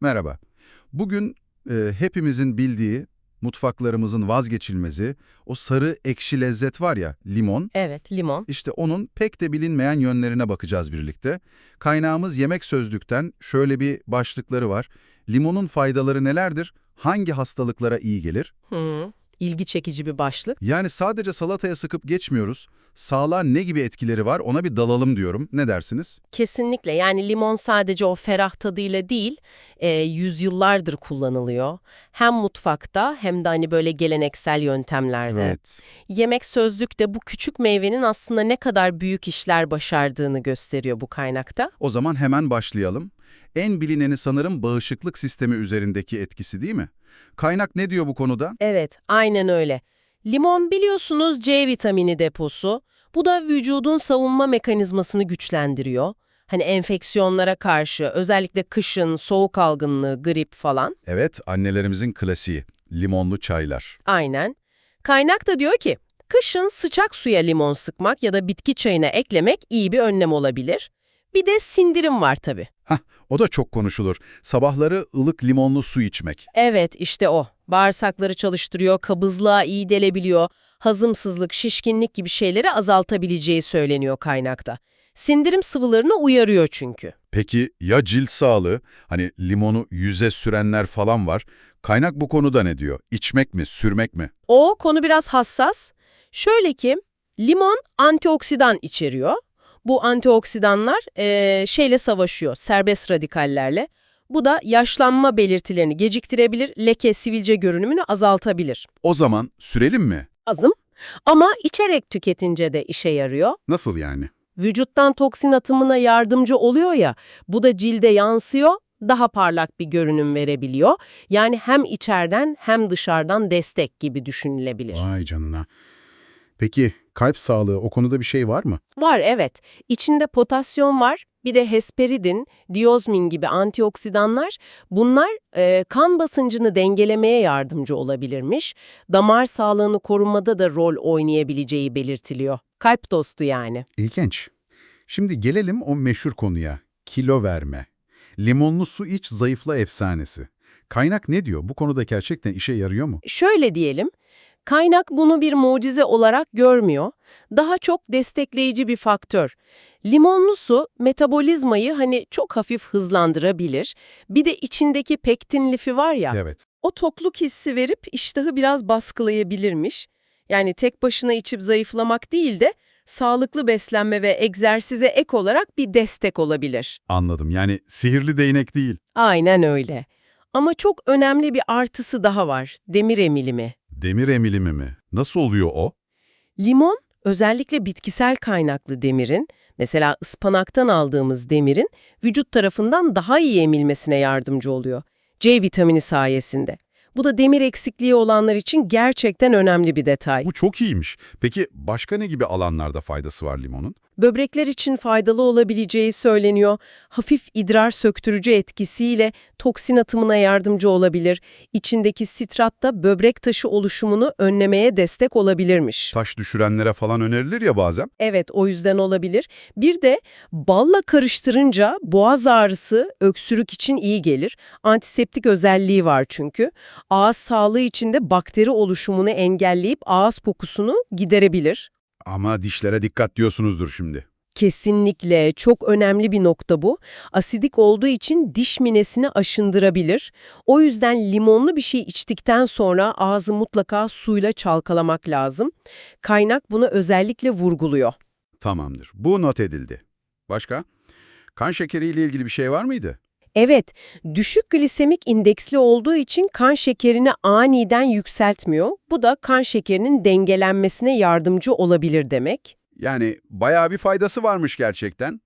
Merhaba. Bugün e, hepimizin bildiği, mutfaklarımızın vazgeçilmezi, o sarı ekşi lezzet var ya, limon. Evet, limon. İşte onun pek de bilinmeyen yönlerine bakacağız birlikte. Kaynağımız Yemek Sözlük'ten şöyle bir başlıkları var. Limonun faydaları nelerdir? Hangi hastalıklara iyi gelir? Hı, ilgi çekici bir başlık. Yani sadece salataya sıkıp geçmiyoruz. Sağlığa ne gibi etkileri var ona bir dalalım diyorum. Ne dersiniz? Kesinlikle yani limon sadece o ferah tadıyla değil, e, yüzyıllardır kullanılıyor. Hem mutfakta hem de hani böyle geleneksel yöntemlerde. Evet. Yemek sözlükte bu küçük meyvenin aslında ne kadar büyük işler başardığını gösteriyor bu kaynakta. O zaman hemen başlayalım. En bilineni sanırım bağışıklık sistemi üzerindeki etkisi değil mi? Kaynak ne diyor bu konuda? Evet, aynen öyle. Limon biliyorsunuz C vitamini deposu. Bu da vücudun savunma mekanizmasını güçlendiriyor. Hani enfeksiyonlara karşı özellikle kışın soğuk algınlığı, grip falan. Evet, annelerimizin klasiği. Limonlu çaylar. Aynen. Kaynak da diyor ki, kışın sıcak suya limon sıkmak ya da bitki çayına eklemek iyi bir önlem olabilir. Bir de sindirim var tabii. Hah, o da çok konuşulur. Sabahları ılık limonlu su içmek. Evet, işte o. Bağırsakları çalıştırıyor, kabızlığa iyi gelebiliyor, hazımsızlık, şişkinlik gibi şeyleri azaltabileceği söyleniyor kaynakta. Sindirim sıvılarını uyarıyor çünkü. Peki ya cilt sağlığı? Hani limonu yüze sürenler falan var. Kaynak bu konuda ne diyor? İçmek mi, sürmek mi? O konu biraz hassas. Şöyle ki, limon antioksidan içeriyor. Bu antioksidanlar eee, şeyle savaşıyor, serbest radikallerle. Bu da yaşlanma belirtilerini geciktirebilir, leke, sivilce görünümünü azaltabilir. O zaman sürelim mi? Azım ama içerek tüketince de işe yarıyor. Nasıl yani? Vücuttan toksin atımına yardımcı oluyor ya, bu da cilde yansıyor, daha parlak bir görünüm verebiliyor. Yani hem içeriden hem dışarıdan destek gibi düşünülebilir. Vay canına. Peki kalp sağlığı o konuda bir şey var mı? Var evet. İçinde potasyum var, bir de hesperidin, diozmin gibi antioksidanlar. Bunlar e, kan basıncını dengelemeye yardımcı olabilirmiş. Damar sağlığını korumada da rol oynayabileceği belirtiliyor. Kalp dostu yani. İlginç. Şimdi gelelim o meşhur konuya. Kilo verme. Limonlu su iç zayıfla efsanesi. Kaynak ne diyor? Bu konuda gerçekten işe yarıyor mu? Şöyle diyelim, kaynak bunu bir mucize olarak görmüyor, daha çok destekleyici bir faktör. Limonlu su metabolizmayı hani çok hafif hızlandırabilir. Bir de içindeki pektin lifi var ya, Evet. o tokluk hissi verip iştahı biraz baskılayabilirmiş. Yani tek başına içip zayıflamak değil de sağlıklı beslenme ve egzersize ek olarak bir destek olabilir. Anladım. Yani sihirli değnek değil. Aynen öyle. Ama çok önemli bir artısı daha var, demir emilimi. Demir emilimi mi? Nasıl oluyor o? Limon, özellikle bitkisel kaynaklı demirin, mesela ıspanaktan aldığımız demirin vücut tarafından daha iyi emilmesine yardımcı oluyor. C vitamini sayesinde. Bu da demir eksikliği olanlar için gerçekten önemli bir detay. Bu çok iyiymiş. Peki başka ne gibi alanlarda faydası var limonun? Böbrekler için faydalı olabileceği söyleniyor. Hafif idrar söktürücü etkisiyle toksin atımına yardımcı olabilir. İçindeki sitrat da böbrek taşı oluşumunu önlemeye destek olabilirmiş. Taş düşürenlere falan önerilir ya bazen. Evet, o yüzden olabilir. Bir de balla karıştırınca boğaz ağrısı, öksürük için iyi gelir. Antiseptik özelliği var çünkü. Ağız sağlığı için de bakteri oluşumunu engelleyip ağız kokusunu giderebilir. Ama dişlere dikkat diyorsunuzdur şimdi. Kesinlikle çok önemli bir nokta bu. Asidik olduğu için diş minesini aşındırabilir. O yüzden limonlu bir şey içtikten sonra ağzı mutlaka suyla çalkalamak lazım. Kaynak bunu özellikle vurguluyor. Tamamdır. Bu not edildi. Başka? Kan şekeriyle ilgili bir şey var mıydı? Evet, düşük glisemik indeksli olduğu için kan şekerini aniden yükseltmiyor. Bu da kan şekerinin dengelenmesine yardımcı olabilir demek. Yani bayağı bir faydası varmış gerçekten.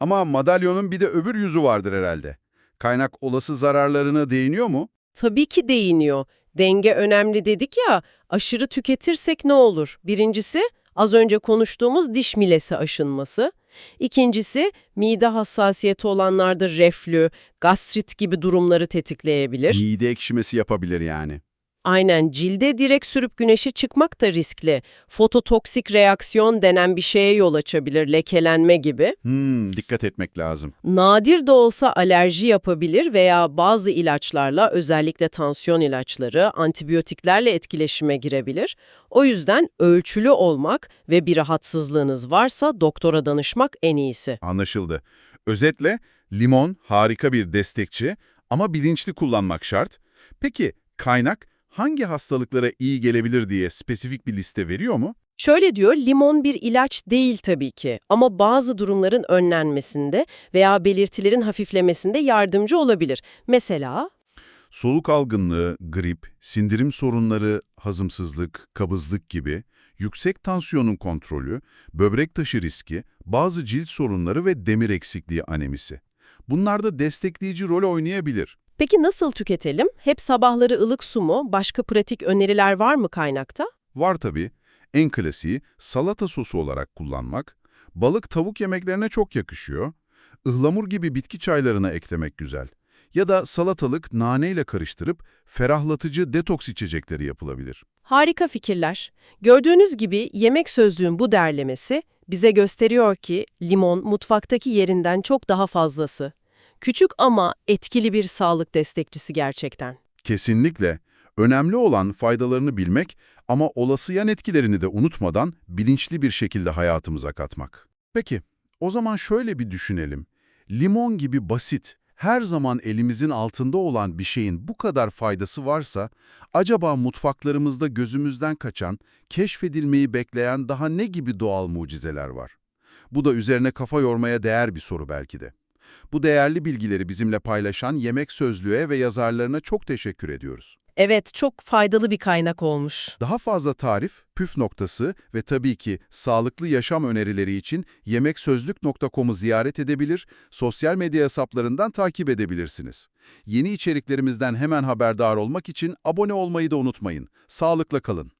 Ama madalyonun bir de öbür yüzü vardır herhalde. Kaynak olası zararlarına değiniyor mu? Tabii ki değiniyor. Denge önemli dedik ya, aşırı tüketirsek ne olur? Birincisi, az önce konuştuğumuz diş milesi aşınması. İkincisi, mide hassasiyeti olanlarda reflü, gastrit gibi durumları tetikleyebilir. Mide ekşimesi yapabilir yani. Aynen cilde direkt sürüp güneşe çıkmak da riskli. Fototoksik reaksiyon denen bir şeye yol açabilir, lekelenme gibi. Hmm, dikkat etmek lazım. Nadir de olsa alerji yapabilir veya bazı ilaçlarla özellikle tansiyon ilaçları, antibiyotiklerle etkileşime girebilir. O yüzden ölçülü olmak ve bir rahatsızlığınız varsa doktora danışmak en iyisi. Anlaşıldı. Özetle limon harika bir destekçi ama bilinçli kullanmak şart. Peki kaynak hangi hastalıklara iyi gelebilir diye spesifik bir liste veriyor mu? Şöyle diyor, limon bir ilaç değil tabii ki ama bazı durumların önlenmesinde veya belirtilerin hafiflemesinde yardımcı olabilir. Mesela Soluk algınlığı, grip, sindirim sorunları, hazımsızlık, kabızlık gibi, yüksek tansiyonun kontrolü, böbrek taşı riski, bazı cilt sorunları ve demir eksikliği anemisi. Bunlarda destekleyici rol oynayabilir. Peki nasıl tüketelim? Hep sabahları ılık su mu? Başka pratik öneriler var mı kaynakta? Var tabii. En klasiği salata sosu olarak kullanmak. Balık tavuk yemeklerine çok yakışıyor. Ihlamur gibi bitki çaylarına eklemek güzel. Ya da salatalık naneyle karıştırıp ferahlatıcı detoks içecekleri yapılabilir. Harika fikirler. Gördüğünüz gibi yemek sözlüğün bu derlemesi bize gösteriyor ki limon mutfaktaki yerinden çok daha fazlası. Küçük ama etkili bir sağlık destekçisi gerçekten. Kesinlikle. Önemli olan faydalarını bilmek ama olası yan etkilerini de unutmadan bilinçli bir şekilde hayatımıza katmak. Peki, o zaman şöyle bir düşünelim. Limon gibi basit, her zaman elimizin altında olan bir şeyin bu kadar faydası varsa, acaba mutfaklarımızda gözümüzden kaçan, keşfedilmeyi bekleyen daha ne gibi doğal mucizeler var? Bu da üzerine kafa yormaya değer bir soru belki de. Bu değerli bilgileri bizimle paylaşan Yemek Sözlüğe ve yazarlarına çok teşekkür ediyoruz. Evet, çok faydalı bir kaynak olmuş. Daha fazla tarif, püf noktası ve tabii ki sağlıklı yaşam önerileri için yemeksözlük.com'u ziyaret edebilir, sosyal medya hesaplarından takip edebilirsiniz. Yeni içeriklerimizden hemen haberdar olmak için abone olmayı da unutmayın. Sağlıkla kalın.